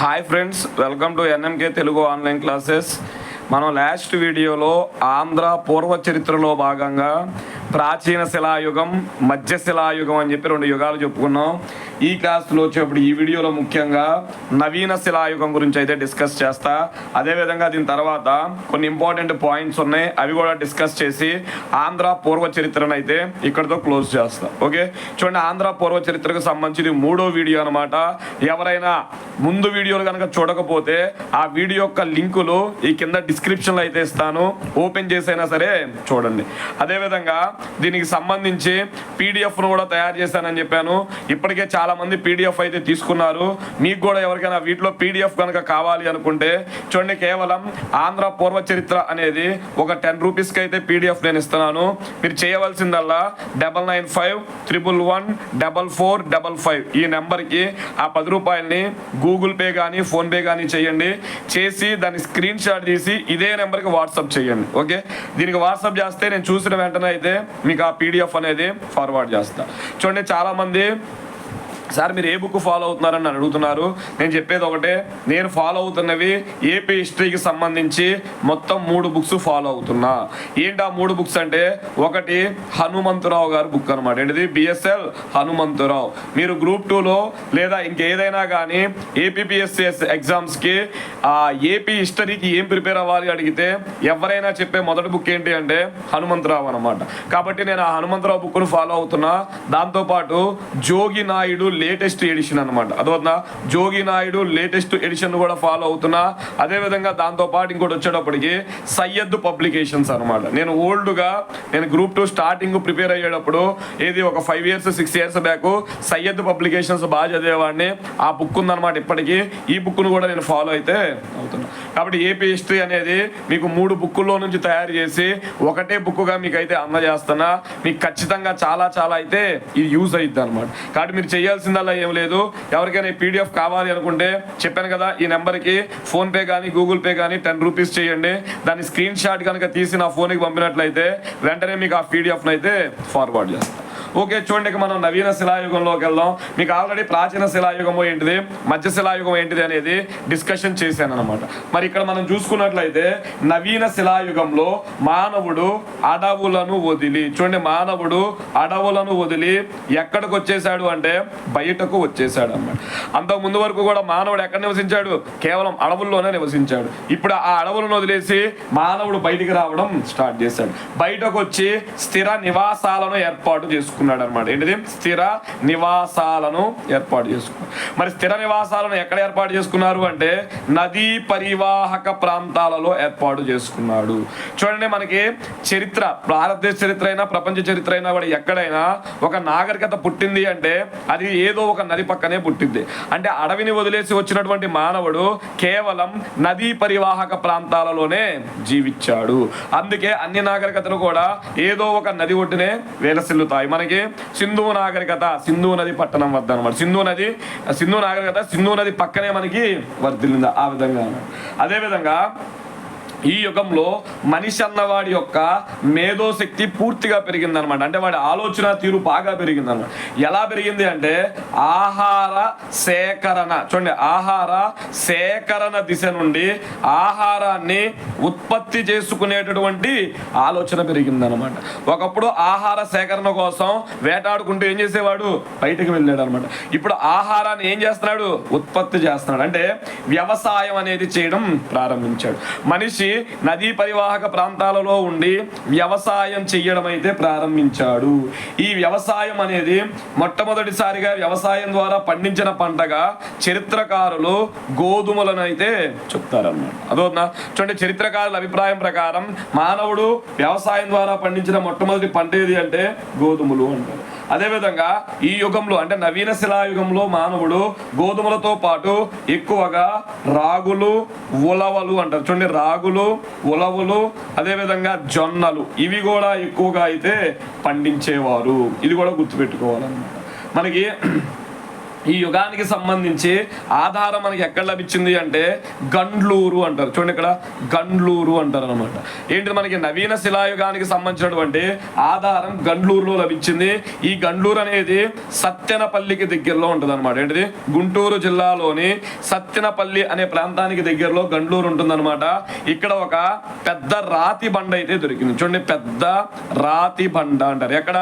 Hi friends welcome to NMK Telugu online classes మనం last వీడియోలో ఆంధ్ర పూర్వ చరిత్రలో భాగంగా ప్రాచీన శిలాయుగం మధ్య శిలాయుగం అని చెప్పి రెండు యుగాలు చెప్పుకున్నాం. ఈ క్లాస్లో వచ్చేప్పుడు ఈ వీడియోలో ముఖ్యంగా నవీన శిలాయుగం గురించి అయితే డిస్కస్ చేస్తా. అదేవిధంగా దీని తర్వాత కొన్ని ఇంపార్టెంట్ పాయింట్స్ ఉన్నాయి. అవి కూడా డిస్కస్ చేసి ఆంధ్ర పూర్వ చరిత్రను అయితే ఇక్కడితో క్లోజ్ చేస్తా. ఓకే? చూడండి ఆంధ్ర పూర్వ చరిత్రకు సంబంధించి మూడో వీడియో అనమాట ఎవరైనా ముందు వీడియోలు కనుక చూడకపోతే ఆ వీడియో యొక్క లింకులు ఈ కింద డిస్క్రిప్షన్లో అయితే ఇస్తాను. ఓపెన్ చేసైనా సరే చూడండి. అదేవిధంగా దీనికి సంబంధించి పీడిఎఫ్ను కూడా తయారు చేశానని చెప్పాను. ఇప్పటికే చాలా మంది పీడిఎఫ్ అయితే తీసుకున్నారు. మీకు కూడా ఎవరికైనా వీటిలో పీడిఎఫ్ కనుక కావాలి అనుకుంటే చూడండి కేవలం ఆంధ్ర పూర్వ చరిత్ర అనేది ఒక టెన్ రూపీస్కి అయితే పీడిఎఫ్ నేను ఇస్తున్నాను. మీరు చేయవలసిందల్లా double nine five triple one double four double five ఈ నెంబర్కి ఆ పది రూపాయలని గూగుల్ పే కానీ ఫోన్పే కానీ చేయండి. చేసి దాన్ని స్క్రీన్ షాట్ తీసి ఇదే నెంబర్కి వాట్సాప్ చేయండి. ఓకే? దీనికి వాట్సాప్ చేస్తే నేను చూసిన వెంటనే అయితే మీకు ఆ పీడిఎఫ్ అనేది ఫార్వర్డ్ చేస్తా. చూడండి చాలామంది సార్ మీరు ఏ బుక్ ఫాలో అవుతున్నారని నన్ను అడుగుతున్నారు. నేను చెప్పేది ఒకటే నేను ఫాలో అవుతున్నవి ఏపీ హిస్టరీకి సంబంధించి మొత్తం మూడు బుక్స్ ఫాలో అవుతున్నా. ఏంటి ఆ మూడు బుక్స్ అంటే ఒకటి హనుమంతరావు గారు బుక్ అనమాట ఏంటిది? బిఎస్ఎల్ హనుమంతరావు. మీరు గ్రూప్ టూలో లేదా ఇంకేదైనా కానీ ఏపీపీఎస్సిఎస్ ఎగ్జామ్స్కి ఆ ఏపీ హిస్టరీకి ఏం ప్రిపేర్ అవ్వాలి అడిగితే ఎవరైనా చెప్పే మొదటి బుక్ ఏంటి అంటే హనుమంతరావు అనమాట కాబట్టి నేను ఆ హనుమంతరావు బుక్ను ఫాలో అవుతున్నా. దాంతోపాటు జోగి నాయుడు లేటెస్ట్ ఎడిషన్ అనమాట అదవుతుందా జోగి నాయుడు లేటెస్ట్ ఎడిషన్ కూడా ఫాలో అవుతున్నా. అదేవిధంగా దాంతోపాటు ఇంకోటి వచ్చేటప్పటికి సయ్యద్ పబ్లికేషన్స్ అనమాట నేను ఓల్డ్గా నేను గ్రూప్ టూ స్టార్టింగ్ ప్రిపేర్ అయ్యేటప్పుడు ఏది ఒక five years six years back Syed publications బాగా చదివేవాడిని. ఆ బుక్ ఉందన్నమాట ఇప్పటికీ. ఈ బుక్ను కూడా నేను ఫాలో అయితే అవుతున్నా. కాబట్టి ఏపీ హిస్టరీ అనేది మీకు మూడు బుక్కుల్లో నుంచి తయారు చేసి ఒకటే బుక్గా మీకు అయితే అందజేస్తున్నా. మీకు ఖచ్చితంగా చాలా చాలా అయితే ఇది యూజ్ అయ్యిద్ది అనమాట కాబట్టి మీరు చేయాల్సిందల్లా ఏం లేదు. ఎవరికైనా పీడిఎఫ్ కావాలి అనుకుంటే చెప్పాను కదా ఈ నెంబర్కి ఫోన్పే కానీ గూగుల్ పే కానీ టెన్ రూపీస్ చేయండి. దాన్ని స్క్రీన్ షాట్ కనుక తీసి నా ఫోన్కి పంపినట్లయితే వెంటనే మీకు ఆ పీడిఎఫ్ను అయితే ఫార్వర్డ్ చేస్తాను ఓకే చూడండి మనం నవీన శిలాయుగంలోకి వెళ్దాం. మీకు ఆల్రెడీ ప్రాచీన శిలాయుగము ఏంటిది? మధ్య శిలాయుగం ఏంటిది అనేది డిస్కషన్ చేశాను అనమాట మరి ఇక్కడ మనం చూసుకున్నట్లయితే నవీన శిలాయుగంలో మానవుడు అడవులను వదిలి చూడండి మానవుడు అడవులను వదిలి ఎక్కడికి వచ్చేసాడు అంటే బయటకు వచ్చేసాడు అనమాట అంతకు ముందు వరకు కూడా మానవుడు ఎక్కడ నివసించాడు? కేవలం అడవుల్లోనే నివసించాడు. ఇప్పుడు ఆ అడవులను వదిలేసి మానవుడు బయటికి రావడం స్టార్ట్ చేశాడు. బయటకు వచ్చి స్థిర నివాసాలను ఏర్పాటు చేసుకున్నాడు. అనమాట ఏంటిది? స్థిర నివాసాలను ఏర్పాటు చేసుకున్నాడు. మరి స్థిర నివాసాలను ఎక్కడ ఏర్పాటు చేసుకున్నారు అంటే నదీ పరివాహక ప్రాంతాలలో ఏర్పాటు చేసుకున్నాడు. చూడండి మనకి చరిత్ర భారతదేశ చరిత్ర అయినా ప్రపంచ చరిత్ర అయినా కూడా ఎక్కడైనా ఒక నాగరికత పుట్టింది అంటే అది ఏదో ఒక నది పక్కనే పుట్టింది. అంటే అడవిని వదిలేసి వచ్చినటువంటి మానవుడు కేవలం నదీ పరివాహక ప్రాంతాలలోనే జీవించాడు. అందుకే అన్ని నాగరికతలు కూడా ఏదో ఒక నది ఒడ్డునే వేలసిల్లుతాయి. మనకి సింధు నాగరికత సింధు నది పట్టణం వద్ద అనమాట సింధు నది సింధు నాగరికత సింధు నది పక్కనే మనకి వర్ధిల్లింది ఆ విధంగా. అదేవిధంగా ఈ యుగంలో మనిషి అన్నవాడి యొక్క మేధోశక్తి పూర్తిగా పెరిగిందనమాట అంటే వాడి ఆలోచన తీరు బాగా పెరిగిందనమాట ఎలా పెరిగింది అంటే ఆహార సేకరణ. చూడండి ఆహార సేకరణ దిశ నుండి ఆహారాన్ని ఉత్పత్తి చేసుకునేటటువంటి ఆలోచన పెరిగిందనమాట ఒకప్పుడు ఆహార సేకరణ కోసం వేటాడుకుంటూ ఏం చేసేవాడు? బయటకు వెళ్ళాడు అనమాట ఇప్పుడు ఆహారాన్ని ఏం చేస్తున్నాడు? ఉత్పత్తి చేస్తున్నాడు. అంటే వ్యవసాయం అనేది చేయడం ప్రారంభించాడు. మనిషి నదీ పరివాహక ప్రాంతాలలో ఉండి వ్యవసాయం చెయ్యడం అయితే ప్రారంభించాడు. ఈ వ్యవసాయం అనేది మొట్టమొదటిసారిగా వ్యవసాయం ద్వారా పండించిన పంటగా చరిత్రకారులు గోధుమలను అయితే చెప్తారన్నమాట. అదోనా చూడండి చరిత్రకారుల అభిప్రాయం ప్రకారం మానవుడు వ్యవసాయం ద్వారా పండించిన మొట్టమొదటి పంట ఏది అంటే గోధుమలు అంటారు. అదేవిధంగా ఈ యుగంలో అంటే నవీన శిలాయుగంలో మానవుడు గోధుమలతో పాటు ఎక్కువగా రాగులు ఉలవలు అంటారు. చూడండి రాగులు ఉలవలు అదేవిధంగా జొన్నలు. ఇవి కూడా ఎక్కువగా అయితే పండించేవారు. ఇది కూడా గుర్తుపెట్టుకోవాలన్నమాట. మనకి ఈ యుగానికి సంబంధించి ఆధారం మనకి ఎక్కడ లభించింది అంటే గండ్లూరు అంటారు. చూడండి ఇక్కడ గండ్లూరు అంటారు అనమాట ఏంటి మనకి నవీన శిలాయుగానికి సంబంధించినటువంటి ఆధారం గండ్లూరులో లభించింది. ఈ గండ్లూరు అనేది సత్యనపల్లికి దగ్గరలో ఉంటుంది అనమాట ఏంటిది? గుంటూరు జిల్లాలోని సత్యనపల్లి అనే ప్రాంతానికి దగ్గరలో గండ్లూరు ఉంటుందన్నమాట. ఇక్కడ ఒక పెద్ద రాతి బండ అయితే దొరికింది. చూడండి పెద్ద రాతి బండ అంటారు. ఎక్కడ?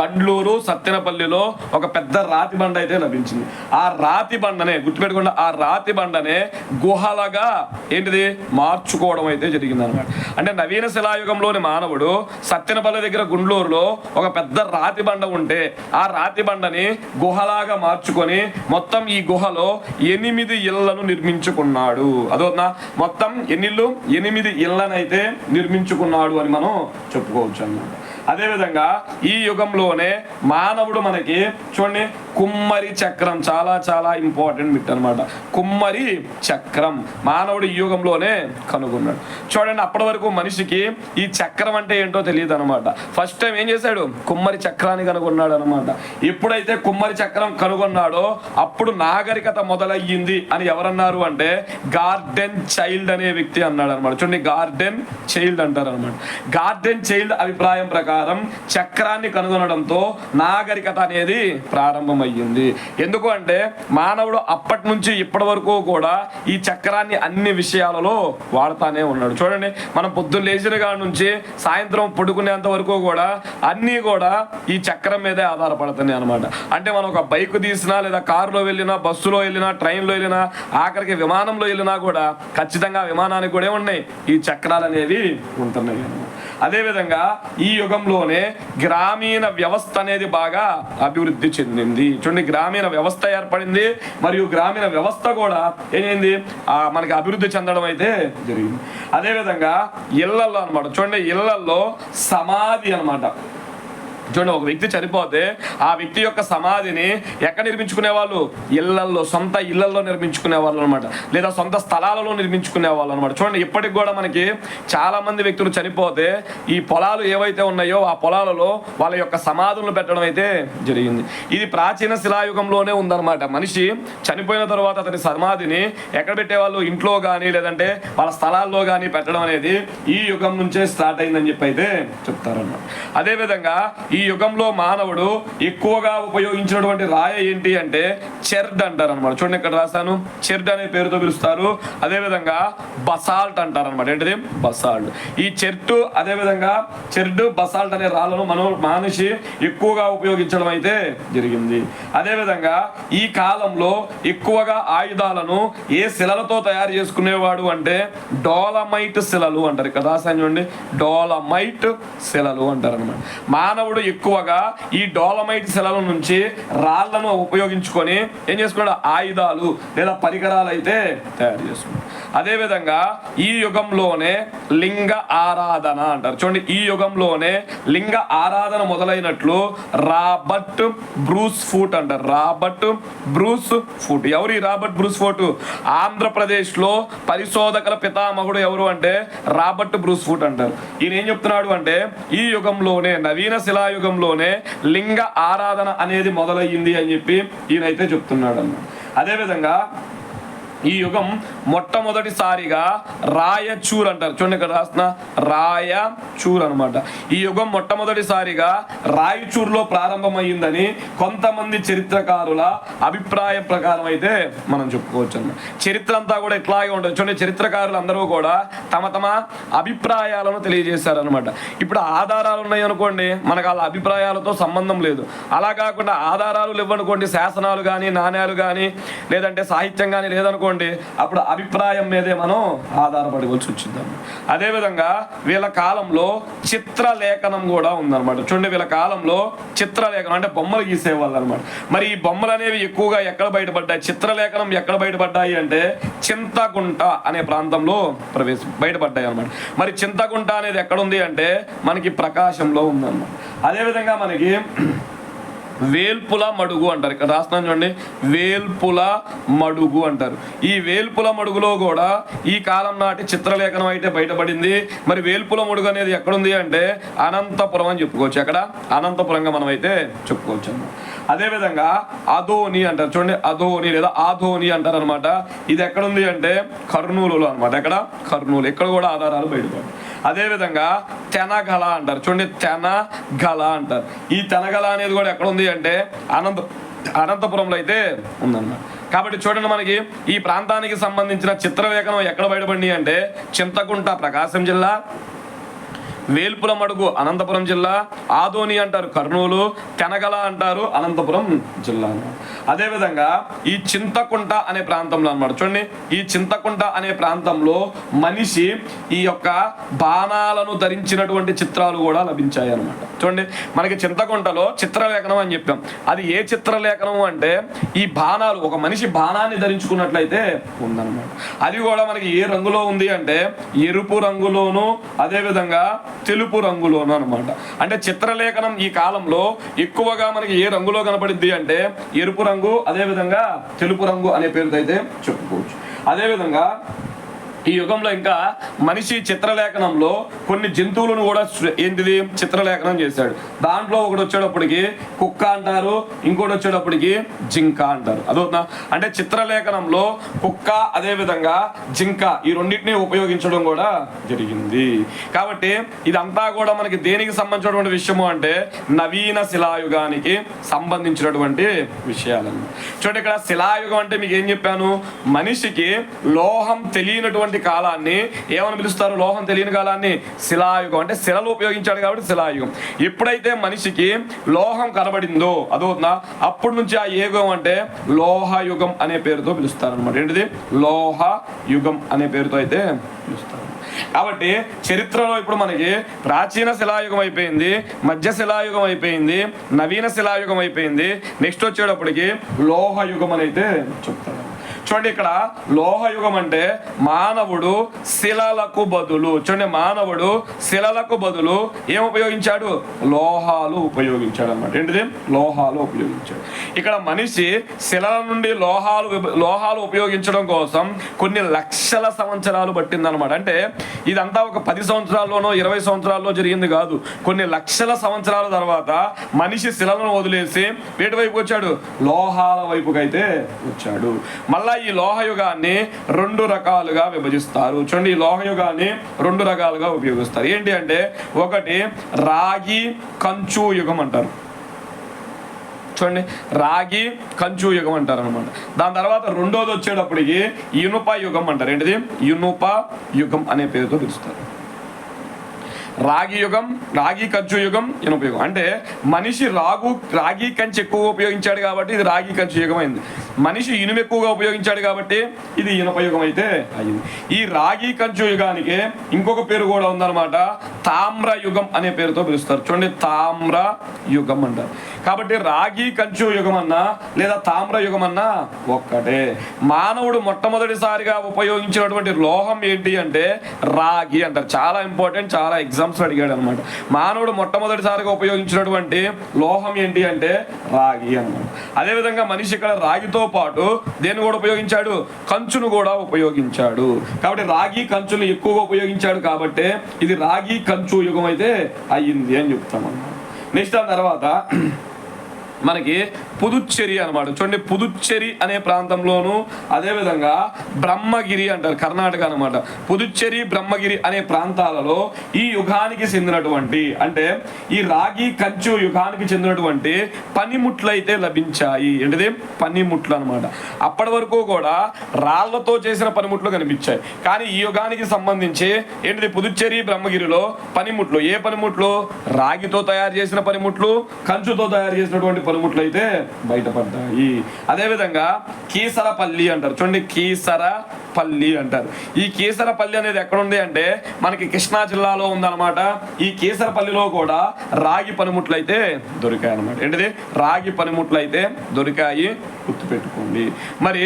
గండ్లూరు సత్యనపల్లిలో ఒక పెద్ద రాతి బండ అయితే లభించింది. ఆ రాతి బండనే గుర్తుపెట్టుకోండి ఆ రాతి బండనే గుహలగా ఏంటిది? మార్చుకోవడం అయితే జరిగింది అనమాట అంటే నవీన శిలాయుగంలోని మానవుడు సత్యనపల్లి దగ్గర గుండ్లూరులో ఒక పెద్ద రాతి బండ ఉంటే ఆ రాతి బండని గుహలాగా మార్చుకొని మొత్తం ఈ గుహలో ఎనిమిది ఇళ్ళను నిర్మించుకున్నాడు. అదోనా మొత్తం ఎన్నిళ్ళు? ఎనిమిది ఇళ్ళనైతే నిర్మించుకున్నాడు అని మనం చెప్పుకోవచ్చు అన్నమాట. అదేవిధంగా ఈ యుగంలోనే మానవుడు మనకి చూడండి కుమ్మరి చక్రం చాలా చాలా ఇంపార్టెంట్ బిట్ అనమాట కుమ్మరి చక్రం మానవుడు ఈ యుగంలోనే కనుగొన్నాడు. చూడండి అప్పటి వరకు మనిషికి ఈ చక్రం అంటే ఏంటో తెలియదు అనమాట ఫస్ట్ టైం ఏం చేశాడు? కుమ్మరి చక్రాన్ని కనుగొన్నాడు అనమాట ఎప్పుడైతే కుమ్మరి చక్రం కనుగొన్నాడో అప్పుడు నాగరికత మొదలయ్యింది అని ఎవరన్నారు అంటే గార్డెన్ చైల్డ్ అనే వ్యక్తి అన్నాడు అనమాట చూడండి గార్డెన్ చైల్డ్ అంటారు అనమాట గార్డెన్ చైల్డ్ అభిప్రాయం ప్రకారం చక్రాన్ని కనుగొనడంతో నాగరికత అనేది ప్రారంభమైంది ప్రారంభమయ్యింది ఎందుకు అంటే మానవుడు అప్పటి నుంచి ఇప్పటి వరకు కూడా ఈ చక్రాన్ని అన్ని విషయాలలో వాడుతానే ఉన్నాడు. చూడండి మనం పొద్దున్న లేచిన కాడ నుంచి సాయంత్రం పడుకునేంత వరకు కూడా అన్నీ కూడా ఈ చక్రం మీదే ఆధారపడుతున్నాయి అనమాట అంటే మనం ఒక బైక్ తీసినా లేదా కారులో వెళ్ళినా బస్సులో వెళ్ళినా ట్రైన్లో వెళ్ళినా ఆఖరికి విమానంలో వెళ్ళినా కూడా ఖచ్చితంగా విమానానికి కూడా ఉన్నాయి ఈ చక్రాలు అనేవి ఉంటున్నాయి అదేవిధంగా ఈ యుగంలోనే గ్రామీణ వ్యవస్థ అనేది బాగా అభివృద్ధి చెందింది. చూడండి గ్రామీణ వ్యవస్థ ఏర్పడింది. మరియు గ్రామీణ వ్యవస్థ కూడా ఏమైంది? మనకి అభివృద్ధి చెందడం అయితే జరిగింది. అదేవిధంగా ఇళ్ళలో అనమాట చూడండి ఇళ్ళలో సమాధి అన్నమాట. చూడండి ఒక వ్యక్తి చనిపోతే ఆ వ్యక్తి యొక్క సమాధిని ఎక్కడ నిర్మించుకునే వాళ్ళు ఇళ్ళల్లో సొంత ఇళ్ళల్లో నిర్మించుకునే వాళ్ళు అనమాట లేదా సొంత స్థలాలలో నిర్మించుకునే వాళ్ళు అనమాట చూడండి ఇప్పటికి కూడా మనకి చాలా మంది వ్యక్తులు చనిపోతే ఈ పొలాలు ఏవైతే ఉన్నాయో ఆ పొలాలలో వాళ్ళ యొక్క సమాధులను పెట్టడం అయితే జరిగింది. ఇది ప్రాచీన శిలాయుగంలోనే ఉందన్నమాట. మనిషి చనిపోయిన తర్వాత అతని సమాధిని ఎక్కడ పెట్టేవాళ్ళు? ఇంట్లో కానీ లేదంటే వాళ్ళ స్థలాల్లో కానీ పెట్టడం అనేది ఈ యుగం నుంచే స్టార్ట్ అయిందని చెప్పి అయితే చెప్తారన్నమాట. అదేవిధంగా ఈ యుగంలో మానవుడు ఎక్కువగా ఉపయోగించినటువంటి రాయ ఏంటి అంటే చెర్డ్ అంటారు అనమాట చూడండి ఇక్కడ రాశాను చెర్డ్ అనే పేరుతో పిలుస్తారు. అదేవిధంగా బసాల్ట్ అంటారు అనమాట ఏంటిది? బసాల్ట్. ఈ చెర్టు అదేవిధంగా చెర్డ్ బసాల్ట్ అనే రాళ్ళను మనం మనిషి ఎక్కువగా ఉపయోగించడం అయితే జరిగింది. అదేవిధంగా ఈ కాలంలో ఎక్కువగా ఆయుధాలను ఏ శిలలతో తయారు చేసుకునేవాడు అంటే డోలమైట్ శిలలు అంటారు. ఇక్కడ రాశాను చూడండి. డోలమైట్ శిలలు అంటారు అనమాట మానవుడు ఎక్కువగా ఈ డోలమైట్ శిలల నుంచి రాళ్ళను ఉపయోగించుకొని ఏం చేసుకున్నాడు? ఆయుధాలు లేదా పరికరాలు అయితే తయారు చేసుకున్నాడు. అదేవిధంగా ఈ యుగంలోనే లింగ ఆరాధన అంటారు. చూడండి ఈ యుగంలోనే లింగ ఆరాధన మొదలైనట్లు రాబర్ట్ బ్రూస్ ఫూట్ అంటారు. Robert Bruce Foot. ఎవరు ఈ రాబర్ట్ బ్రూస్ ఫూట్? ఆంధ్రప్రదేశ్లో పరిశోధకుల పితామహుడు ఎవరు అంటే? రాబర్ట్ బ్రూస్ ఫూట్ అంటారు. ఈయన ఏం చెప్తున్నాడు అంటే ఈ యుగంలోనే నవీన శిలాయుగంలోనే లింగ ఆరాధన అనేది మొదలయ్యింది అని చెప్పి ఈయనైతే చెప్తున్నాడు అన్న అదేవిధంగా ఈ యుగం మొట్టమొదటిసారిగా రాయచూర్ అంటారు. చూడండి ఇక్కడ రాసిన రాయచూర్ అనమాట ఈ యుగం మొట్టమొదటిసారిగా రాయచూర్లో ప్రారంభమైందని కొంతమంది చరిత్రకారుల అభిప్రాయం ప్రకారం అయితే మనం చెప్పుకోవచ్చు అన్నమాట చరిత్ర అంతా కూడా ఇట్లాగే ఉంటుంది. చూడండి చరిత్రకారులు అందరూ కూడా తమ తమ అభిప్రాయాలను తెలియజేశారనమాట ఇప్పుడు ఆధారాలు ఉన్నాయి అనుకోండి మనకు వాళ్ళ అభిప్రాయాలతో సంబంధం లేదు. అలా కాకుండా ఆధారాలు లేవనుకోండి శాసనాలు కానీ నాణ్యాలు కానీ లేదంటే సాహిత్యం కానీ లేదనుకోండి అప్పుడు అభిప్రాయం మీదే మనం ఆధారపడవలసి వచ్చిందండి అదేవిధంగా వీళ్ళ కాలంలో చిత్రలేఖనం కూడా ఉందన్నమాట. చూడండి వీళ్ళ కాలంలో చిత్రలేఖనం అంటే బొమ్మలు గీసేవాళ్ళు అనమాట మరి ఈ బొమ్మలు అనేవి ఎక్కువగా ఎక్కడ బయటపడ్డాయి? చిత్రలేఖనం ఎక్కడ బయటపడ్డాయి అంటే చింతగుంట అనే ప్రాంతంలో ప్రవేశ బయటపడ్డాయి అనమాట మరి చింతగుంట అనేది ఎక్కడ ఉంది అంటే మనకి ప్రకాశంలో ఉందన్నమాట. అదేవిధంగా మనకి వేల్పుల మడుగు అంటారు. ఇక్కడ రాస్తున్నాను చూడండి. వేల్పుల మడుగు అంటారు. ఈ వేల్పుల మడుగులో కూడా ఈ కాలం నాటి చిత్రలేఖనం అయితే బయటపడింది. మరి వేల్పుల మడుగు అనేది ఎక్కడుంది అంటే అనంతపురం అని చెప్పుకోవచ్చు. ఎక్కడ? అనంతపురంగా మనం అయితే చెప్పుకోవచ్చు అదేవిధంగా అధోని అంటారు. చూడండి అధోని లేదా ఆధోని అంటారు అనమాట ఇది ఎక్కడుంది అంటే కర్నూలులో అనమాట ఎక్కడ? కర్నూలు. ఇక్కడ కూడా ఆధారాలు బయటపడి అదేవిధంగా తెనగల అంటారు. చూడండి తెనగల అంటారు. ఈ తెనగల అనేది కూడా ఎక్కడ ఉంది అంటే అనంత అనంతపురంలో అయితే ఉందన్నమాట. కాబట్టి చూడండి మనకి ఈ ప్రాంతానికి సంబంధించిన చిత్రలేఖనం ఎక్కడ బయటపడి అంటే చింతకుంట ప్రకాశం జిల్లా వేల్పుల మడుగు అనంతపురం జిల్లా ఆదోని అంటారు కర్నూలు తెనగల అంటారు అనంతపురం జిల్లా. అదేవిధంగా ఈ చింతకుంట అనే ప్రాంతంలో అనమాట చూడండి ఈ చింతకుంట అనే ప్రాంతంలో మనిషి ఈ యొక్క బాణాలను ధరించినటువంటి చిత్రాలు కూడా లభించాయి అనమాట చూడండి మనకి చింతకుంటలో చిత్రలేఖనం అని చెప్పాం. అది ఏ చిత్రలేఖనం అంటే ఈ బాణాలు ఒక మనిషి బాణాన్ని ధరించుకున్నట్లయితే ఉందన్నమాట. అది కూడా మనకి ఏ రంగులో ఉంది అంటే ఎరుపు రంగులోను అదేవిధంగా తెలుపు రంగులోను అనమాట అంటే చిత్రలేఖనం ఈ కాలంలో ఎక్కువగా మనకి ఏ రంగులో కనపడిద్ది అంటే ఎరుపు రంగు అదేవిధంగా తెలుపు రంగు అనే పేరుతో అయితే చెప్పుకోవచ్చు. అదేవిధంగా ఈ యుగంలో ఇంకా మనిషి చిత్రలేఖనంలో కొన్ని జంతువులను కూడా ఏంటిది? చిత్రలేఖనం చేశాడు. దాంట్లో ఒకటి వచ్చేటప్పటికి కుక్క అంటారు ఇంకోటి వచ్చేటప్పటికి జింక అంటారు. అదవుతుందా అంటే చిత్రలేఖనంలో కుక్క అదేవిధంగా జింక ఈ రెండింటిని ఉపయోగించడం కూడా జరిగింది. కాబట్టి ఇదంతా కూడా మనకి దేనికి సంబంధించినటువంటి విషయము అంటే నవీన శిలాయుగానికి సంబంధించినటువంటి విషయాలన్నమాట చూడండి ఇక్కడ శిలాయుగం అంటే మీకు ఏం చెప్పాను? మనిషికి లోహం తెలియనటువంటి కాలాన్ని ఏమని పిలుస్తారు? లోహం తెలియని కాలాన్ని శిలాయుగం. అంటే శిలలు ఉపయోగించాడు కాబట్టి శిలాయుగం. ఎప్పుడైతే మనిషికి లోహం కనబడిందో అదవుతుందా అప్పటి నుంచి ఆ యుగం అంటే లోహయుగం అనే పేరుతో పిలుస్తారు అనమాట ఏంటిది? లోహ యుగం అనే పేరుతో అయితే పిలుస్తారు. కాబట్టి చరిత్రలో ఇప్పుడు మనకి ప్రాచీన శిలాయుగం అయిపోయింది మధ్య శిలాయుగం అయిపోయింది నవీన శిలాయుగం అయిపోయింది. నెక్స్ట్ వచ్చేటప్పటికి లోహయుగం అని అయితే చెప్తారు. చూడండి ఇక్కడ లోహయుగం అంటే మానవుడు శిలలకు బదులు. చూడండి మానవుడు శిలలకు బదులు ఏం ఉపయోగించాడు? లోహాలు ఉపయోగించాడు అనమాట ఏంటిది? లోహాలు ఉపయోగించాడు. ఇక్కడ మనిషి శిలల నుండి లోహాలు లోహాలు ఉపయోగించడం కోసం కొన్ని లక్షల సంవత్సరాలు పట్టిందనమాట అంటే ఇదంతా ఒక పది సంవత్సరాల్లోనో ఇరవై సంవత్సరాల్లో జరిగింది కాదు. కొన్ని లక్షల సంవత్సరాల తర్వాత మనిషి శిలను వదిలేసి వేటి వైపు వచ్చాడు? లోహాల వైపుకైతే వచ్చాడు. మళ్ళా ఈ లోహయుగాన్ని రెండు రకాలుగా విభజిస్తారు. చూడండి ఈ లోహయుగాన్ని రెండు రకాలుగా ఉపయోగిస్తారు. ఏంటి అంటే ఒకటి రాగి కంచు యుగం అంటారు. చూడండి రాగి కంచు యుగం అంటారు అనమాట దాని తర్వాత రెండోది వచ్చేటప్పటికి ఇనుప యుగం అంటారు. ఏంటిది? ఇనుప యుగం అనే పేరుతో పిలుస్తారు. రాగి యుగం రాగి కంచు యుగం ఇనుపయోగం అంటే మనిషి రాగు రాగి కంచి ఎక్కువగా ఉపయోగించాడు కాబట్టి ఇది రాగి కంచు యుగం అయింది మనిషి ఇనుము ఎక్కువగా ఉపయోగించాడు కాబట్టి ఇది ఇనుప యుగం అయితే అయింది. ఈ రాగి కంచు యుగానికి ఇంకొక పేరు కూడా ఉందన్నమాట. తామ్ర యుగం అనే పేరుతో పిలుస్తారు. చూడండి తామ్ర యుగం అంటారు. కాబట్టి రాగి కంచు యుగం అన్నా లేదా తామ్ర యుగం అన్నా ఒక్కటే. మానవుడు మొట్టమొదటిసారిగా ఉపయోగించినటువంటి లోహం ఏంటి అంటే రాగి అంటారు. చాలా ఇంపార్టెంట్ చాలా ఎగ్జామ్స్ అడిగాడు అనమాట మానవుడు మొట్టమొదటిసారిగా ఉపయోగించినటువంటి లోహం ఏంటి అంటే రాగి అన్నమాట. అదేవిధంగా మనిషి ఇక్కడ రాగితో పాటు దేన్ని కూడా ఉపయోగించాడు? కంచును కూడా ఉపయోగించాడు. కాబట్టి రాగి కంచును ఎక్కువగా ఉపయోగించాడు కాబట్టి ఇది రాగి కంచు యుగం అయితే అయ్యింది అని చెప్తామన్నమాట నెక్స్ట్ ఆ తర్వాత మనకి పుదుచ్చేరి అనమాట చూడండి పుదుచ్చేరి అనే ప్రాంతంలోను అదేవిధంగా బ్రహ్మగిరి అంటారు కర్ణాటక అన్నమాట. పుదుచ్చేరి బ్రహ్మగిరి అనే ప్రాంతాలలో ఈ యుగానికి చెందినటువంటి అంటే ఈ రాగి కంచు యుగానికి చెందినటువంటి పనిముట్లు అయితే లభించాయి. ఏంటిది? పనిముట్లు అన్నమాట. అప్పటి వరకు కూడా రాళ్ళతో చేసిన పనిముట్లు కనిపించాయి. కానీ ఈ యుగానికి సంబంధించి ఏంటిది? పుదుచ్చేరి బ్రహ్మగిరిలో పనిముట్లు. ఏ పనిముట్లు? రాగితో తయారు చేసిన పనిముట్లు కంచుతో తయారు చేసినటువంటి పనిముట్లు అయితే బయటపడ్డాయి. అదేవిధంగా కీసరపల్లి అంటారు. చూడండి కీసరపల్లి అంటారు. ఈ కీసరపల్లి అనేది ఎక్కడ ఉంది అంటే మనకి కృష్ణా జిల్లాలో ఉందన్నమాట. ఈ కీసరపల్లిలో కూడా రాగి పనిముట్లు అయితే దొరికాయి అనమాట ఏంటిది? రాగి పనిముట్లు అయితే దొరికాయి. గుర్తుపెట్టుకోండి. మరి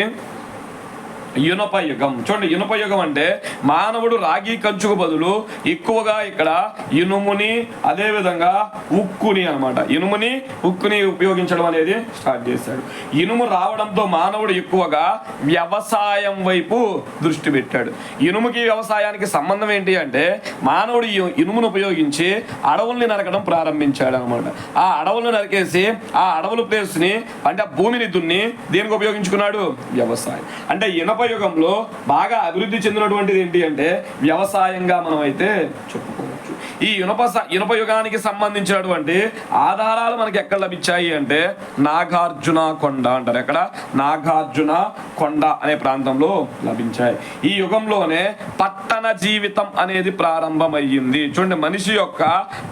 ఇనుప యుగం చూడండి ఇనుప యుగం అంటే మానవుడు రాగి కంచుకు బదులు ఎక్కువగా ఇక్కడ ఇనుముని అదేవిధంగా ఉక్కుని అనమాట ఇనుముని ఉక్కుని ఉపయోగించడం అనేది స్టార్ట్ చేశాడు. ఇనుము రావడంతో మానవుడు ఎక్కువగా వ్యవసాయం వైపు దృష్టి పెట్టాడు. ఇనుముకి వ్యవసాయానికి సంబంధం ఏంటి అంటే మానవుడు ఇనుమును ఉపయోగించి అడవుల్ని నరకడం ప్రారంభించాడు అనమాట ఆ అడవులను నరికేసి ఆ అడవుల ప్లేస్ని అంటే ఆ భూమిని దున్ని దేనికి ఉపయోగించుకున్నాడు? వ్యవసాయం. అంటే ఇనప యుగంలో బాగా అభివృద్ధి చెందినటువంటిది ఏంటి అంటే వ్యవసాయంగా మనం అయితే చెప్పుకోవచ్చు. ఈ ఇనుప ఇనుప యుగానికి సంబంధించినటువంటి ఆధారాలు మనకి ఎక్కడ లభించాయి అంటే నాగార్జున కొండ అంటారు. ఎక్కడ? నాగార్జున కొండ అనే ప్రాంతంలో లభించాయి. ఈ యుగంలోనే పట్టణ జీవితం అనేది ప్రారంభమయ్యింది. చూడండి మనిషి యొక్క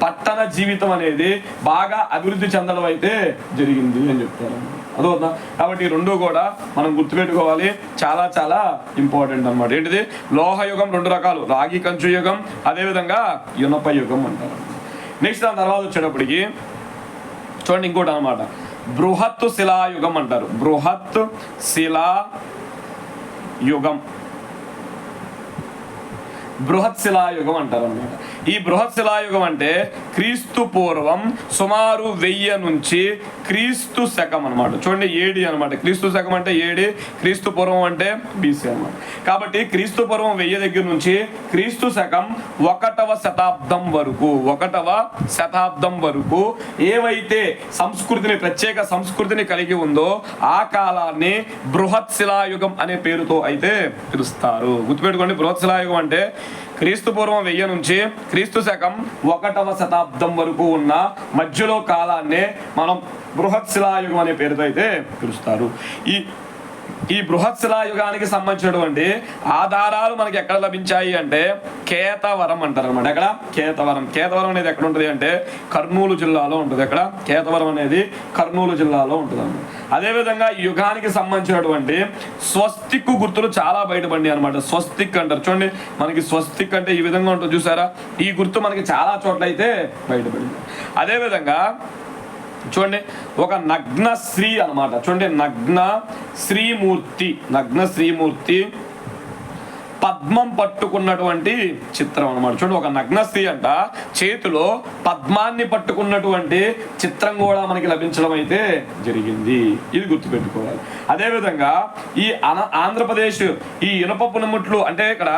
పట్టణ జీవితం అనేది బాగా అభివృద్ధి చెందడం అయితే జరిగింది అని చెప్తారు. అదవుతుందా కాబట్టి ఈ రెండు కూడా మనం గుర్తుపెట్టుకోవాలి. చాలా చాలా ఇంపార్టెంట్ అన్నమాట. ఏంటిది? లోహయుగం రెండు రకాలు. రాగి కంచు యుగం అదేవిధంగా యునప యుగం అంటారు. నెక్స్ట్ దాని తర్వాత వచ్చేటప్పటికి చూడండి ఇంకోటి అనమాట బృహత్ శిలాయుగం అంటారు. బృహత్ శిలా యుగం. బృహత్ శిలాయుగం అంటారు అనమాట ఈ బృహత్ శిలాయుగం అంటే క్రీస్తు పూర్వం సుమారు వెయ్యి నుంచి క్రీస్తు శకం అనమాట చూడండి ఏడి అనమాట క్రీస్తు శకం అంటే ఏడి? క్రీస్తు పూర్వం అంటే బీసీ అనమాట కాబట్టి క్రీస్తు పూర్వం వెయ్యి దగ్గర నుంచి క్రీస్తు శకం ఒకటవ శతాబ్దం వరకు ఒకటవ శతాబ్దం వరకు ఏవైతే సంస్కృతిని ప్రత్యేక సంస్కృతిని కలిగి ఉందో ఆ కాలాన్ని బృహత్ శిలాయుగం అనే పేరుతో అయితే పిలుస్తారు. గుర్తుపెట్టుకోండి బృహత్ శిలాయుగం అంటే క్రీస్తు పూర్వం వెయ్యి నుంచి క్రీస్తు శకం ఒకటవ శతాబ్దం వరకు ఉన్న మధ్యలో కాలాన్నే మనం బృహత్ శిలాయుగం అనే పేరుతో అయితే పిలుస్తారు. ఈ ఈ బృహత్ శిలాయుగానికి సంబంధించినటువంటి ఆధారాలు మనకి ఎక్కడ లభించాయి అంటే కేతవరం అంటారు అనమాట ఎక్కడ? కేతవరం. కేతవరం అనేది ఎక్కడ ఉంటుంది అంటే కర్నూలు జిల్లాలో ఉంటుంది. ఎక్కడ? కేతవరం అనేది కర్నూలు జిల్లాలో ఉంటుంది అన్నమాట అదేవిధంగా ఈ యుగానికి సంబంధించినటువంటి స్వస్తిక్ గుర్తులు చాలా బయటపడి అనమాట స్వస్తిక్ అంటారు. చూడండి మనకి స్వస్తిక్ అంటే ఈ విధంగా ఉంటుంది చూసారా? ఈ గుర్తు మనకి చాలా చోట్ల అయితే బయటపడింది. అదేవిధంగా చూడండి ఒక నగ్న శ్రీ అన్నమాట. చూడండి నగ్న శ్రీమూర్తి నగ్న శ్రీమూర్తి. పద్మం పట్టుకున్నటువంటి చిత్రం అన్నమాట. చూడండి ఒక నగ్నస్త్రీ అంట. చేతిలో పద్మాన్ని పట్టుకున్నటువంటి చిత్రం కూడా మనకి లభించడం అయితే జరిగింది. ఇది గుర్తుపెట్టుకోవాలి. అదేవిధంగా ఈ అన ఆంధ్రప్రదేశ్ ఈ ఇనుప పునముట్లు అంటే ఇక్కడ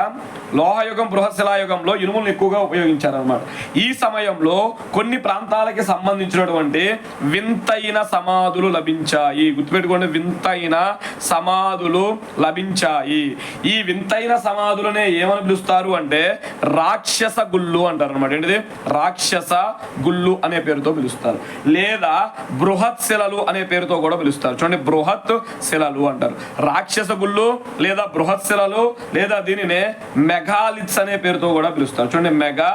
లోహయుగం బృహశిలాయుగంలో ఇనుములను ఎక్కువగా ఉపయోగించారనమాట ఈ సమయంలో కొన్ని ప్రాంతాలకి సంబంధించినటువంటి వింతైన సమాధులు లభించాయి. గుర్తుపెట్టుకోండి వింతైన సమాధులు లభించాయి. ఈ వింతైన సమాధులనే ఏమని పిలుస్తారు అంటే రాక్షస గుళ్ళు అంటారు అనమాట ఏంటిది? రాక్షస గుళ్ళు అనే పేరుతో పిలుస్తారు. లేదా బృహత్ శిలలు అనే పేరుతో కూడా పిలుస్తారు. చూడండి బృహత్ శిలలు అంటారు. రాక్షస గుళ్ళు లేదా బృహత్ శిలలు లేదా దీనినే మెగాలిత్స్ అనే పేరుతో కూడా పిలుస్తారు. చూడండి మెగా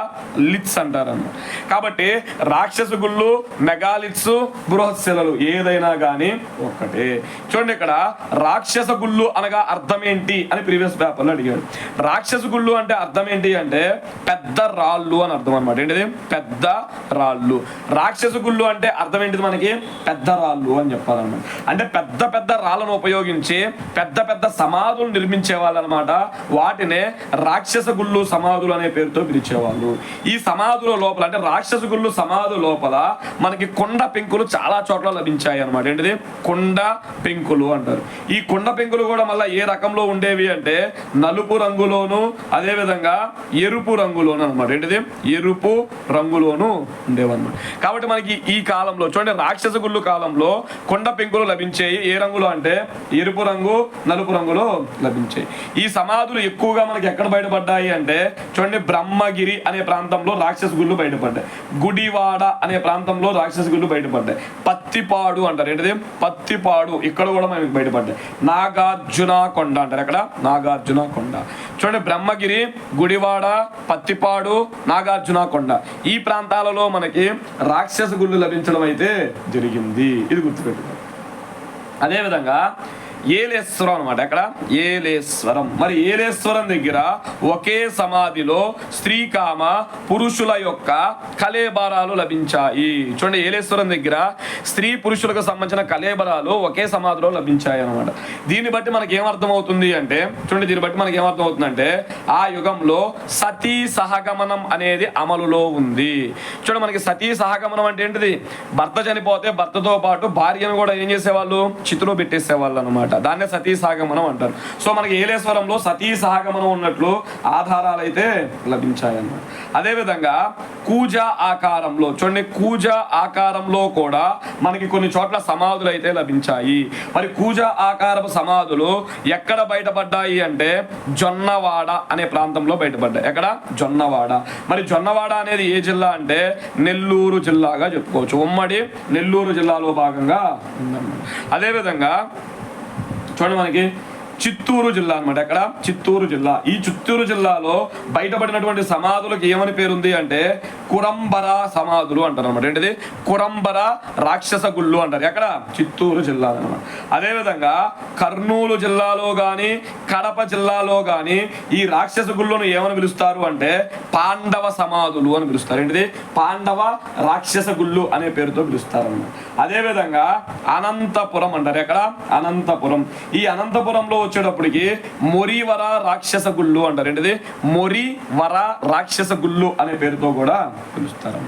లిత్స్ అంటారు అన్నమాట. కాబట్టి రాక్షస గుళ్ళు మెగాలిత్స్ బృహత్ శిలలు ఏదైనా కానీ ఒక్కటే. చూడండి ఇక్కడ రాక్షస గుళ్ళు అనగా అర్థం ఏంటి అని ప్రీవియస్ పేపర్లో అడిగాడు రాక్షస గుళ్ళు అంటే అర్థం ఏంటి అంటే పెద్ద రాళ్ళు అని అర్థం అనమాట ఏంటిది? పెద్ద రాళ్ళు. రాక్షస గుళ్ళు అంటే అర్థం ఏంటిది మనకి? పెద్ద రాళ్ళు అని చెప్పాలన్నమాట. అంటే పెద్ద పెద్ద రాళ్ళను ఉపయోగించి పెద్ద పెద్ద సమాధులు నిర్మించే వాళ్ళు అనమాట వాటినే రాక్షస గుళ్ళు సమాధులు అనే పేరుతో పిలిచేవాళ్ళు. ఈ సమాధుల లోపల అంటే రాక్షస గుళ్ళు సమాధు లోపల మనకి కొండ పెంకులు చాలా చోట్ల లభించాయి అనమాట ఏంటిది? కొండ పెంకులు అంటారు. ఈ కొండ పెంకులు కూడా మళ్ళీ ఏ రకంలో ఉండేవి అంటే నలుపు రంగులోను అదే విధంగా ఎరుపు రంగులోను అనమాట ఏంటిది? ఎరుపు రంగులోను ఉండేవన్నమాట. కాబట్టి మనకి ఈ కాలంలో చూడండి రాక్షస గుళ్ళు కాలంలో కొండ పెంకులు లభించాయి ఏ రంగులో అంటే? ఎరుపు రంగు నలుపు రంగులో లభించాయి ఈ సమాధులు ఎక్కువగా మనకి ఎక్కడ బయటపడ్డాయి అంటే? చూడండి బ్రహ్మగిరి అనే ప్రాంతంలో రాక్షస గుళ్ళు బయటపడ్డాయి. గుడివాడ అనే ప్రాంతంలో రాక్షస గుళ్ళు బయటపడ్డాయి. పత్తిపాడు అంటారు. ఏంటిది? పత్తిపాడు. ఇక్కడ కూడా మనకి బయటపడ్డాయి. నాగార్జున కొండ అంటారు. ఎక్కడ? నాగార్జున కొండ. చూడండి బ్రహ్మగిరి గుడివాడ పత్తిపాడు నాగార్జున కొండ. ఈ ప్రాంతాలలో మనకి రాక్షస గుళ్ళు లభించడం అయితే జరిగింది. ఇది గుర్తుపెట్టుకోండి. అదేవిధంగా ఏలేశ్వరం అనమాట ఎక్కడ? ఏలేశ్వరం. మరి ఏలేశ్వరం దగ్గర ఒకే సమాధిలో స్త్రీ కామ పురుషుల యొక్క కలేబరాలు లభించాయి. చూడండి ఏలేశ్వరం దగ్గర స్త్రీ పురుషులకు సంబంధించిన కలేబరాలు ఒకే సమాధిలో లభించాయి అనమాట దీన్ని బట్టి మనకి ఏమర్థం అవుతుంది అంటే చూడండి దీన్ని బట్టి మనకి ఏమర్థం అవుతుందంటే ఆ యుగంలో సతీ సహగమనం అనేది అమలులో ఉంది. చూడండి మనకి సతీ సహగమనం అంటే ఏంటిది? భర్త చనిపోతే భర్తతో పాటు భార్యను కూడా ఏం చేసేవాళ్ళు? చితిలో పెట్టేసేవాళ్ళు అనమాట దాన్నే సతీసాగమనం అంటారు. సో మనకి ఏలేశ్వరంలో సతీసహాగమనం ఉన్నట్లు ఆధారాలు అయితే లభించాయి అన్నమాట అదేవిధంగా కూజ ఆకారంలో చూడండి కూజ ఆకారంలో కూడా మనకి కొన్ని చోట్ల సమాధులు అయితే లభించాయి. మరి కూజ ఆకారపు సమాధులు ఎక్కడ బయటపడ్డాయి అంటే జొన్నవాడ అనే ప్రాంతంలో బయటపడ్డాయి. ఎక్కడ? జొన్నవాడ. మరి జొన్నవాడ అనేది ఏ జిల్లా అంటే నెల్లూరు జిల్లాగా చెప్పుకోవచ్చు. ఉమ్మడి నెల్లూరు జిల్లాలో భాగంగా ఉందన్నమాట. అదేవిధంగా చూడండి మనకి చిత్తూరు జిల్లా అన్నమాట. ఎక్కడ? చిత్తూరు జిల్లా. ఈ చిత్తూరు జిల్లాలో బయటపడినటువంటి సమాధులకు ఏమని పేరుంది అంటే కురంబర సమాధులు అంటారు అనమాట ఏంటిది? కురంబర రాక్షస గుళ్ళు అంటారు. ఎక్కడ? చిత్తూరు జిల్లా అనమాట అదేవిధంగా కర్నూలు జిల్లాలో కానీ కడప జిల్లాలో కానీ ఈ రాక్షస గుళ్ళను ఏమని పిలుస్తారు అంటే పాండవ సమాధులు అని పిలుస్తారు. ఏంటిది? పాండవ రాక్షస గుళ్ళు అనే పేరుతో పిలుస్తారు అనమాట అదేవిధంగా అనంతపురం అంటారు. ఎక్కడ? అనంతపురం. ఈ అనంతపురంలో వచ్చేటప్పటికి మొరివర రాక్షస గుళ్ళు అంటారు. ఏంటిది? మొరివర రాక్షస గుళ్ళు అనే పేరుతో కూడా పిలుస్తారు.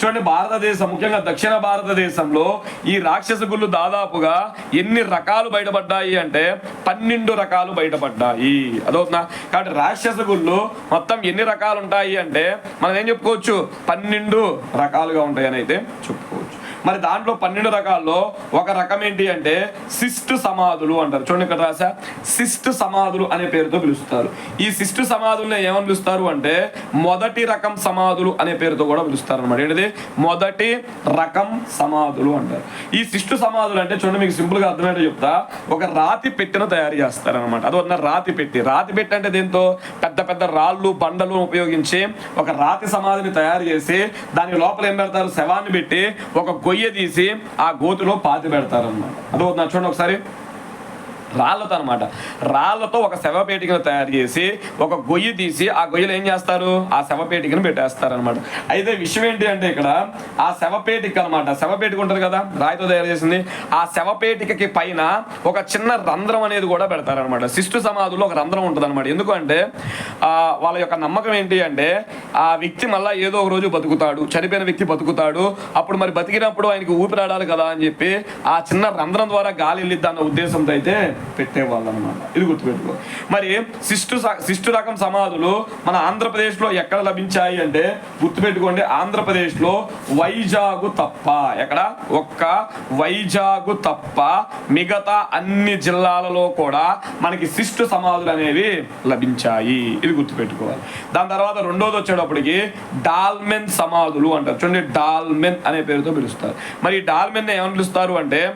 చూడండి భారతదేశం ముఖ్యంగా దక్షిణ భారతదేశంలో ఈ రాక్షస గుళ్ళు దాదాపుగా ఎన్ని రకాలు బయటపడ్డాయి అంటే పన్నెండు రకాలు బయటపడ్డాయి. అదవుతుందా కాబట్టి రాక్షస గుళ్ళు మొత్తం ఎన్ని రకాలు ఉంటాయి అంటే మనం ఏం చెప్పుకోవచ్చు? పన్నెండు రకాలుగా ఉంటాయి అని అయితే చెప్పుకోవచ్చు. మరి దాంట్లో పన్నెండు రకాల్లో ఒక రకం ఏంటి అంటే సిస్ట్ సమాధులు అంటారు. చూడండి ఇక్కడ రాసా సిస్ట్ సమాధులు అనే పేరుతో పిలుస్తారు. ఈ సిస్ట్ సమాధుల్ని ఏమని పిలుస్తారు అంటే మొదటి రకం సమాధులు అనే పేరుతో కూడా పిలుస్తారు అనమాట ఏంటిది? మొదటి రకం సమాధులు అంటారు. ఈ శిష్టు సమాధులు అంటే చూడండి మీకు సింపుల్గా అర్థమయ్యేటో చెప్తా. ఒక రాతి పెట్టెను తయారు చేస్తారనమాట అది ఒక రాతి పెట్టి. రాతి పెట్టి అంటే దీంతో? పెద్ద పెద్ద రాళ్ళు బండలు ఉపయోగించి ఒక రాతి సమాధిని తయారు చేసి దాని లోపల ఏం పెడతారు? శవాన్ని పెట్టి ఒక కొయ్య తీసి ఆ గోతులో పాతి పెడతారు అదో అది చూడండి ఒకసారి. రాళ్ళతో అనమాట రాళ్ళతో ఒక శవపేటికను తయారు చేసి ఒక గొయ్యి తీసి ఆ గొయ్యలు ఏం చేస్తారు? ఆ శవపేటికను పెట్టేస్తారు అనమాట అయితే విషయం ఏంటి అంటే ఇక్కడ ఆ శవపేటిక అనమాట శవపేటిక ఉంటుంది కదా రాయితో తయారు చేసింది. ఆ శవపేటికకి పైన ఒక చిన్న రంధ్రం అనేది కూడా పెడతారనమాట శిష్టు సమాధుల్లో ఒక రంధ్రం ఉంటుంది అనమాట ఎందుకంటే వాళ్ళ యొక్క నమ్మకం ఏంటి అంటే ఆ వ్యక్తి మళ్ళీ ఏదో ఒక రోజు బతుకుతాడు. చనిపోయిన వ్యక్తి బతుకుతాడు. అప్పుడు మరి బతికినప్పుడు ఆయనకి ఊపిరాడాలి కదా అని చెప్పి ఆ చిన్న రంధ్రం ద్వారా గాలి వెళ్ళిద్ది అన్న ఉద్దేశంతో అయితే పెట్టేవాళ్ళు అనమాట ఇది గుర్తుపెట్టుకో. మరి శిష్టు స- శిష్టు రకం సమాధులు మన ఆంధ్రప్రదేశ్లో ఎక్కడ లభించాయి అంటే గుర్తుపెట్టుకోండి ఆంధ్రప్రదేశ్లో వైజాగు తప్ప ఎక్కడ? ఒక్క వైజాగు తప్ప మిగతా అన్ని జిల్లాలలో కూడా మనకి శిష్టు సమాధులు అనేవి లభించాయి. ఇది గుర్తుపెట్టుకోవాలి. దాని తర్వాత రెండోది వచ్చేటప్పటికి డాల్మెన్ సమాధులు అంటారు. చూడండి డాల్మెన్ అనే పేరుతో పిలుస్తారు. మరి డాల్మెన్ ఏమని పిలుస్తారు అంటే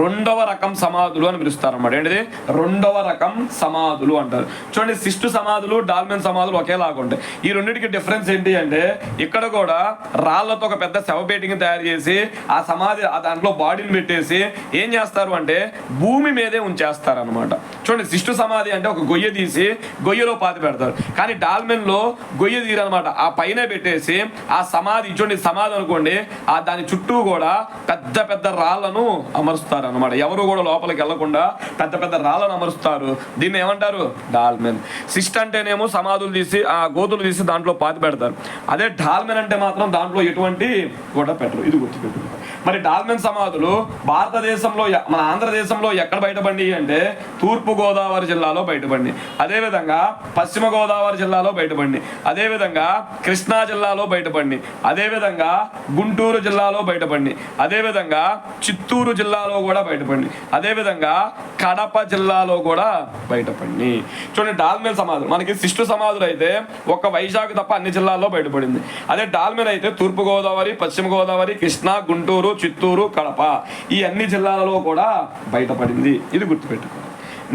రెండవ రకం సమాధులు అని పిలుస్తారు అన్నమాట ఏంటిది? రెండవ రకం సమాధులు అంటారు. చూడండి శిష్టు సమాధులు డాల్మెన్ సమాధులు ఒకేలాగా ఉంటాయి. ఈ రెండింటికి డిఫరెన్స్ ఏంటి అంటే ఇక్కడ కూడా రాళ్ళతో ఒక పెద్ద శవపేటిని తయారు చేసి ఆ సమాధి ఆ దాంట్లో బాడీని పెట్టేసి ఏం చేస్తారు అంటే భూమి మీదే ఉంచేస్తారు అనమాట చూడండి శిష్టు సమాధి అంటే ఒక గొయ్య తీసి గొయ్యలో పాతి పెడతారు. కానీ డాల్మెన్లో గొయ్య తీరనమాట ఆ పైన పెట్టేసి ఆ సమాధి చూడండి సమాధి అనుకోండి ఆ దాని చుట్టూ కూడా పెద్ద పెద్ద రాళ్ళను అమరుస్తారు. అనమాట ఎవరు కూడా లోపలికి వెళ్ళకుండా పెద్ద పెద్ద రాళ్ళను అమరుస్తారు. దీన్ని ఏమంటారు? డాల్మెన్. సిస్ట్ అంటేనేమో సమాధులు తీసి ఆ గోతులు తీసి దాంట్లో పాతి పెడతారు. అదే డాల్మెన్ అంటే మాత్రం దాంట్లో ఎటువంటి కూడా పెట్టరు. ఇది గుర్తుపెట్టుకుంటారు మరి డాల్మెన్ సమాధులు భారతదేశంలో మన ఆంధ్రదేశంలో ఎక్కడ బయటపడి అంటే తూర్పు గోదావరి జిల్లాలో బయటపడి అదేవిధంగా పశ్చిమ గోదావరి జిల్లాలో బయటపడి అదేవిధంగా కృష్ణా జిల్లాలో బయటపడి అదేవిధంగా గుంటూరు జిల్లాలో బయటపడి అదేవిధంగా చిత్తూరు జిల్లాలో కూడా బయటపడి. అదేవిధంగా కడప జిల్లాలో కూడా బయటపడి. చూడండి డాల్మేల్ సమాధులు. మనకి శిష్టు సమాధులు అయితే ఒక వైజాగ్ తప్ప అన్ని జిల్లాల్లో బయటపడింది. అదే డాల్మేల్ అయితే తూర్పుగోదావరి పశ్చిమ గోదావరి కృష్ణా గుంటూరు చిత్తూరు కడప ఈ అన్ని జిల్లాలలో కూడా బయటపడింది. ఇది గుర్తుపెట్టుకోండి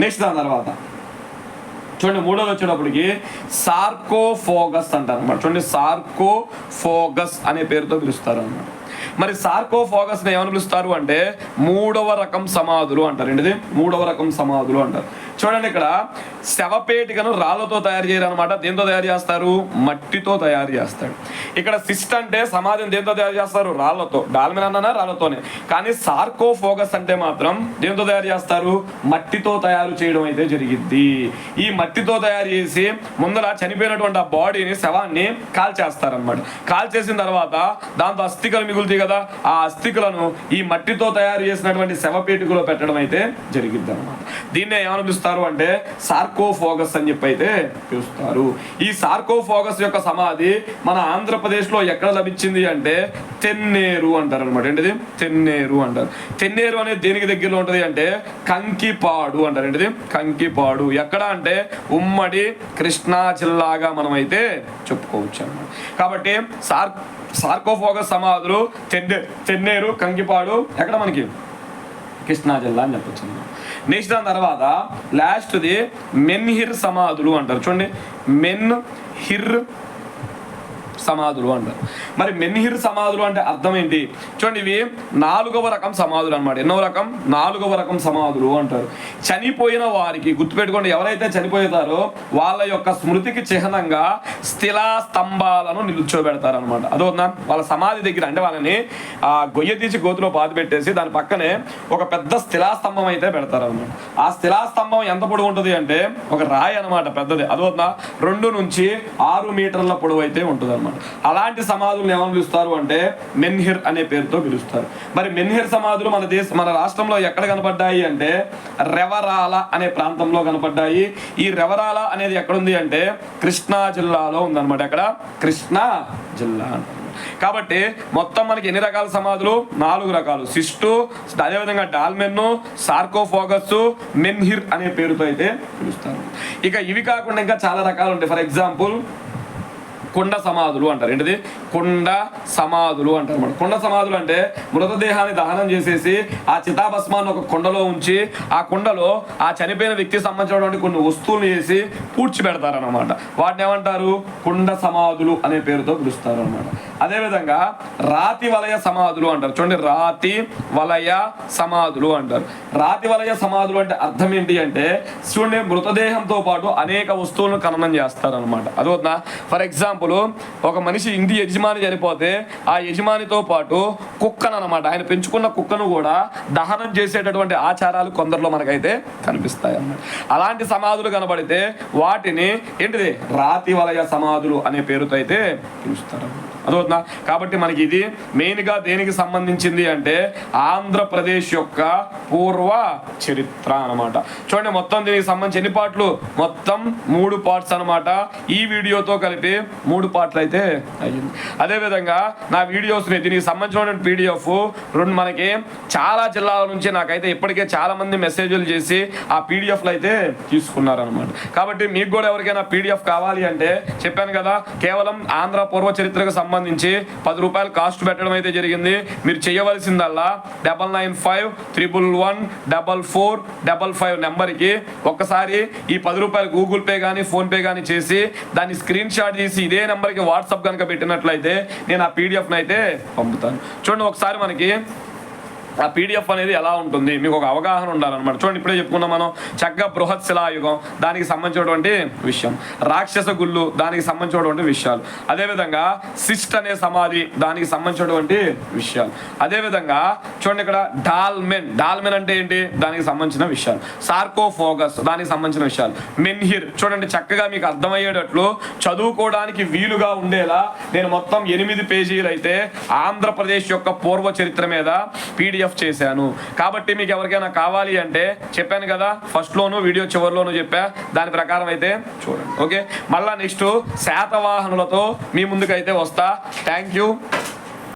నెక్స్ట్ దాని తర్వాత చూడండి మూడోది వచ్చేటప్పటికి సార్కోఫోగస్ అంటారు అనమాట చూడండి సార్కోఫోగస్ అనే పేరుతో పిలుస్తారు అనమాట మరి సార్కోఫాగస్ని ఏమని పిలుస్తారు అంటే మూడవ రకం సమాధులు అంటారు. ఏంటిది? మూడవ రకం సమాధులు అంటారు. చూడండి ఇక్కడ శవపేటికను రాళ్ళతో తయారు చేయరు దేంతో తయారు చేస్తారు? మట్టితో తయారు చేస్తాడు ఇక్కడ సిస్ట్ అంటే సమాధిని దేంతో తయారు చేస్తారు? రాళ్ళతో డాల్మిన్ అన్న రాళ్ళతోనే కానీ సార్కోఫోగస్ అంటే మాత్రం దేంతో తయారు చేస్తారు? మట్టితో తయారు చేయడం అయితే జరిగింది ఈ మట్టితో తయారు చేసి ముందర చనిపోయినటువంటి ఆ బాడీని శవాన్ని కాల్చేస్తారు చేస్తారనమాట కాల్చేసిన తర్వాత దాంతో అస్థికలు మిగులుతాయి కదా ఆ అస్థికలను ఈ మట్టితో తయారు చేసినటువంటి శవపేటికలో పెట్టడం అయితే జరిగింది అనమాట దీన్నే ఏమని పిలుస్తారు అంటే సార్కోఫోగస్ అని చెప్పి అయితే పిలుస్తారు. ఈ సార్కోఫోగస్ యొక్క సమాధి మన ఆంధ్రప్రదేశ్లో ఎక్కడ లభించింది అంటే తెన్నేరు అంటారు అనమాట ఏంటిది? తెన్నేరు అంటారు. తెన్నేరు అనేది దేనికి దగ్గరలో ఉంటుంది అంటే కంకిపాడు అంటారు. ఏంటిది? కంకిపాడు. ఎక్కడ అంటే ఉమ్మడి కృష్ణా జిల్లాగా మనం అయితే చెప్పుకోవచ్చు అనమాట కాబట్టి సార్ సార్కోఫోగస్ సమాధులు తెన్నే చెన్నేరు కంకిపాడు ఎక్కడ మనకి? కృష్ణా జిల్లా అని చెప్పొచ్చు నెక్స్ట్ దాని తర్వాత లాస్ట్ది మెన్హిర్ సమాధులు అంటారు. చూడండి. మెన్ హిర్ సమాధులు అంటారు. మరి మెన్హిర్ సమాధులు అంటే అర్థం ఏంటి? చూడండి ఇవి నాలుగవ రకం సమాధులు అన్నమాట. ఎన్నో రకం? నాలుగవ రకం సమాధులు అంటారు. చనిపోయిన వారికి గుర్తుపెట్టుకోండి ఎవరైతే చనిపోతారో వాళ్ళ యొక్క స్మృతికి చిహ్నంగా స్థిలా స్తంభాలను నిల్చోబెడతారు అనమాట అదోనా వాళ్ళ సమాధి దగ్గర అంటే వాళ్ళని ఆ గొయ్య తీసి గోతులో పాతి పెట్టేసి దాని పక్కనే ఒక పెద్ద స్థిలా స్తంభం అయితే పెడతారు అనమాట ఆ స్థిలాస్తంభం ఎంత పొడవు ఉంటుంది అంటే ఒక రాయి అనమాట పెద్దది. అదోనా రెండు నుంచి ఆరు మీటర్ల పొడవు అయితే ఉంటుంది అనమాట అలాంటి సమాధులను ఏమని పిలుస్తారు అంటే మెన్హిర్ అనే పేరుతో పిలుస్తారు. మరి మెన్హిర్ సమాధులు మన దేశ మన రాష్ట్రంలో ఎక్కడ కనపడ్డాయి అంటే రెవరాల అనే ప్రాంతంలో కనపడ్డాయి. ఈ రెవరాల అనేది ఎక్కడుంది అంటే కృష్ణా జిల్లాలో ఉందన్నమాట. ఎక్కడ? కృష్ణా జిల్లా కాబట్టి మొత్తం మనకి ఎన్ని రకాల సమాధులు? నాలుగు రకాలు. సిస్టు అదేవిధంగా డాల్మెన్ సార్కోఫోగస్ మెన్హిర్ అనే పేరుతో అయితే పిలుస్తారు. ఇక ఇవి కాకుండా ఇంకా చాలా రకాలు ఉంటాయి. ఫర్ ఎగ్జాంపుల్ కుండ సమాధులు అంటారు. ఏంటిది? కుండ సమాధులు అంటారు అనమాట కుండ సమాధులు అంటే మృతదేహాన్ని దహనం చేసేసి ఆ చితాభస్మాన్ని ఒక కుండలో ఉంచి ఆ కుండలో ఆ చనిపోయిన వ్యక్తికి సంబంధించినటువంటి కొన్ని వస్తువులు వేసి పూడ్చిపెడతారనమాట వాటిని ఏమంటారు? కుండ సమాధులు అనే పేరుతో పిలుస్తారు అనమాట అదేవిధంగా రాతి వలయ సమాధులు అంటారు. చూడండి రాతి వలయ సమాధులు అంటారు. రాతి వలయ సమాధులు అంటే అర్థం ఏంటి అంటే చూడండి మృతదేహంతో పాటు అనేక వస్తువులను ఖననం చేస్తారనమాట అదవుతుందా ఫర్ ఎగ్జాంపుల్ ఒక మనిషి ఇంటి యజమాని చనిపోతే ఆ యజమానితో పాటు కుక్కను అనమాట ఆయన పెంచుకున్న కుక్కను కూడా దహనం చేసేటటువంటి ఆచారాలు కొందరిలో మనకైతే కనిపిస్తాయి అన్నమాట అలాంటి సమాధులు కనబడితే వాటిని ఏంటిది? రాతి వలయ సమాధులు అనే పేరుతో అయితే పిలుస్తారు అదవుతుందా కాబట్టి మనకి ఇది మెయిన్గా దేనికి సంబంధించింది అంటే ఆంధ్రప్రదేశ్ యొక్క పూర్వ చరిత్ర అన్నమాట. చూడండి మొత్తం దీనికి సంబంధించి ఎన్ని పార్ట్లు మొత్తం మూడు పార్ట్స్ అనమాట ఈ వీడియోతో కలిపి మూడు పార్ట్లు అయితే అయ్యింది. అదేవిధంగా నా వీడియోస్ని దీనికి సంబంధించినటువంటి పీడిఎఫ్ రెండు మనకి చాలా జిల్లాల నుంచి నాకైతే ఇప్పటికే చాలామంది మెసేజ్లు చేసి ఆ పీడిఎఫ్లు అయితే తీసుకున్నారనమాట కాబట్టి మీకు కూడా ఎవరికైనా పీడిఎఫ్ కావాలి అంటే చెప్పాను కదా కేవలం ఆంధ్ర పూర్వ చరిత్రకు సంబంధించి సంబంధించి పది రూపాయలు కాస్ట్ పెట్టడం అయితే జరిగింది. మీరు చేయవలసిందల్లా double nine five triple one double four double five నెంబర్కి ఒక్కసారి ఈ పది రూపాయలు గూగుల్ పే కానీ ఫోన్పే కానీ చేసి దాన్ని స్క్రీన్ షాట్ తీసి ఇదే నెంబర్కి వాట్సాప్ కనుక పెట్టినట్లయితే నేను ఆ పీడిఎఫ్ని అయితే పంపుతాను. చూడండి ఒకసారి మనకి ఆ పీడిఎఫ్ అనేది ఎలా ఉంటుంది? మీకు ఒక అవగాహన ఉండాలన్నమాట. చూడండి ఇప్పుడే చెప్పుకున్నాం మనం చక్కగా బృహత్ శిలాయుగం దానికి సంబంధించినటువంటి విషయం. రాక్షస గుళ్ళు దానికి సంబంధించినటువంటి విషయాలు. అదేవిధంగా సిస్ట్ అనే సమాధి దానికి సంబంధించినటువంటి విషయాలు. అదేవిధంగా చూడండి ఇక్కడ డాల్మెన్. డాల్మెన్ అంటే ఏంటి? దానికి సంబంధించిన విషయాలు. సార్కోఫోగస్ దానికి సంబంధించిన విషయాలు. మెన్హిర్. చూడండి చక్కగా మీకు అర్థమయ్యేటట్లు చదువుకోవడానికి వీలుగా ఉండేలా నేను మొత్తం ఎనిమిది పేజీలు అయితే ఆంధ్రప్రదేశ్ యొక్క పూర్వ చరిత్ర మీద పీడిఎఫ్ చేశాను. కాబట్టి మీకు ఎవరికైనా కావాలి అంటే చెప్పాను కదా ఫస్ట్లోను వీడియో చివరిలోను చెప్పా. దాని ప్రకారం అయితే చూడండి. ఓకే? మళ్ళా నెక్స్ట్ శాతవాహనులతో మీ ముందుకైతే వస్తా. Thank you